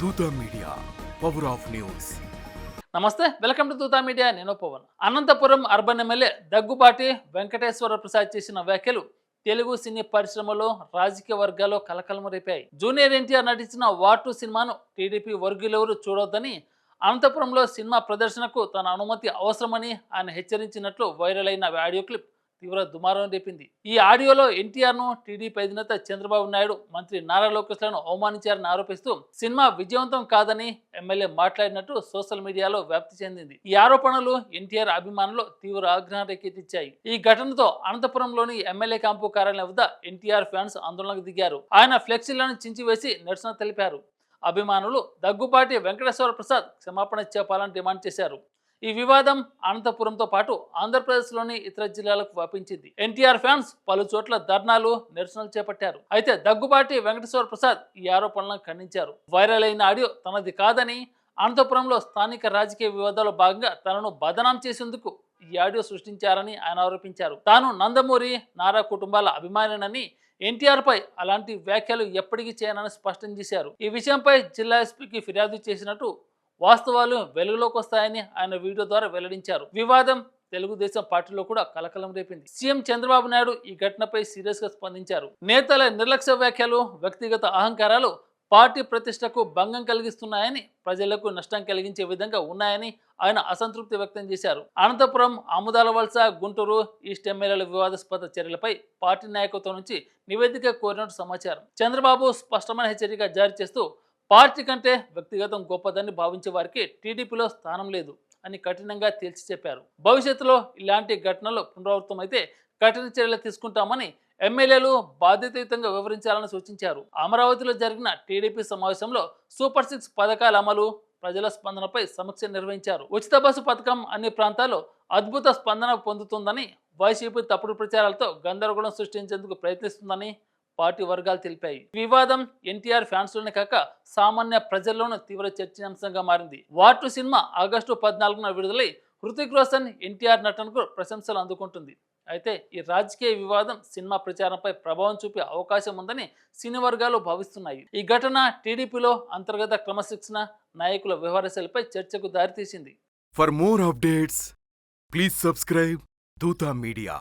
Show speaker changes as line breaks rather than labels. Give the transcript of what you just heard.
Dootha media power of news.
నమస్తే welcome to తూతా media. నేను Pavan. Anantapuram urban MLA Daggubati Venkateswara Prasad చేసిన వ్యాఖ్యలు తెలుగు సినీ పరిశ్రమలో రాజకీయ వర్గాల్లో కలకలం రేపాయి. జూనియర్ ఎన్టీఆర్ నటించిన వాటు సినిమాను టీడీపీ వర్గీయులెవరు చూడొద్దని అనంతపురంలో సినిమా ప్రదర్శనకు తన అనుమతి అవసరమని ఆయన హెచ్చరించినట్లు వైరల్ అయిన ఆడియో క్లిప్ తీవ్ర దుమారం రేపింది. ఈ ఆడియోలో ఎన్టీఆర్ను టీడీపీ అధినేత చంద్రబాబు నాయుడు మంత్రి నారా లోకేష్లను అవమానించారని ఆరోపిస్తూ సినిమా విజయవంతం కాదని ఎమ్మెల్యే మాట్లాడినట్టు సోషల్ మీడియాలో వ్యాప్తి చెందింది. ఈ ఆరోపణలు ఎన్టీఆర్ అభిమానులు తీవ్ర ఆగ్రహం రేకెత్తిచ్చాయి. ఈ ఘటనతో అనంతపురంలోని ఎమ్మెల్యే క్యాంపు కార్యాలయం వద్ద ఎన్టీఆర్ ఫ్యాన్స్ ఆందోళనకు దిగారు. ఆయన ఫ్లెక్సీలను చించివేసి నిరసన తెలిపారు. అభిమానులు దగ్గుపాటి వెంకటేశ్వర ప్రసాద్ క్షమాపణ చెప్పాలని డిమాండ్ చేశారు. ఈ వివాదం అనంతపురంతో పాటు ఆంధ్రప్రదేశ్లోని ఇతర జిల్లాలకు వ్యాపించింది. ఎన్టీఆర్ ఫ్యాన్స్ పలు చోట్ల ధర్నాలు నిరసనలు చేపట్టారు. అయితే దగ్గుబాటి వెంకటేశ్వర ప్రసాద్ ఈ ఆరోపణలను ఖండించారు. వైరల్ అయిన ఆడియో తనది కాదని అనంతపురంలో స్థానిక రాజకీయ వివాదాల్లో భాగంగా తనను బదనాం చేసేందుకు ఈ ఆడియో సృష్టించారని ఆయన ఆరోపించారు. తాను నందమూరి నారా కుటుంబాల అభిమానినని ఎన్టీఆర్ పై అలాంటి వ్యాఖ్యలు ఎప్పటికీ చేయనని స్పష్టం చేశారు. ఈ విషయంపై జిల్లా ఎస్పీకి ఫిర్యాదు చేసినట్టు వాస్తవాలు వెలుగులోకి వస్తాయని ఆయన వీడియో ద్వారా వెల్లడించారు. వివాదం తెలుగుదేశం పార్టీలో కూడా కలకలం రేపింది. సీఎం చంద్రబాబు నాయుడు ఈ ఘటనపై సీరియస్గా స్పందించారు. నేతల నిర్లక్ష్య వ్యాఖ్యలు వ్యక్తిగత అహంకారాలు పార్టీ ప్రతిష్టకు భంగం కలిగిస్తున్నాయని ప్రజలకు నష్టం కలిగించే విధంగా ఉన్నాయని ఆయన అసంతృప్తి వ్యక్తం చేశారు. అనంతపురం ఆముదాల వలస గుంటూరు ఈస్ట్ ఎమ్మెల్యేల వివాదాస్పద చర్యలపై పార్టీ నాయకత్వం నుంచి నివేదిక కోరినట్టు సమాచారం. చంద్రబాబు స్పష్టమైన హెచ్చరిక జారీ చేస్తూ పార్టీ కంటే వ్యక్తిగతం గొప్పదని భావించే వారికి టీడీపీలో స్థానం లేదు అని కఠినంగా తేల్చి చెప్పారు. భవిష్యత్తులో ఇలాంటి ఘటనలు పునరావృతమైతే కఠిన చర్యలు తీసుకుంటామని ఎమ్మెల్యేలు బాధ్యతాయుతంగా వివరించాలని సూచించారు. అమరావతిలో జరిగిన టీడీపీ సమావేశంలో సూపర్ సిక్స్ పథకాల అమలు ప్రజల స్పందనపై సమీక్ష నిర్వహించారు. ఉచిత బస్సు పథకం అన్ని ప్రాంతాల్లో అద్భుత స్పందన పొందుతుందని వైసీపీ తప్పుడు ప్రచారాలతో గందరగోళం సృష్టించేందుకు ప్రయత్నిస్తుందని పార్టీ వర్గాలు తెలిపాయి. వివాదం ఎన్టీఆర్ ఫ్యాన్స్లోనే కాక సామాన్య ప్రజల్లోనూ తీవ్ర చర్చనీయాంశంగా మారింది. వాటు సినిమా ఆగస్టు పద్నాలుగున విడుదలై హృతిక్ రోషన్ ఎన్టీఆర్ నటనకు ప్రశంసలు అందుకుంటుంది. అయితే ఈ రాజకీయ వివాదం సినిమా ప్రచారంపై ప్రభావం చూపే అవకాశం ఉందని సినీ వర్గాలు భావిస్తున్నాయి. ఈ ఘటన టీడీపీలో అంతర్గత క్రమశిక్షణ నాయకుల వ్యవహారశైలిపై చర్చకు దారితీసింది.
For more updates please subscribe Dootha media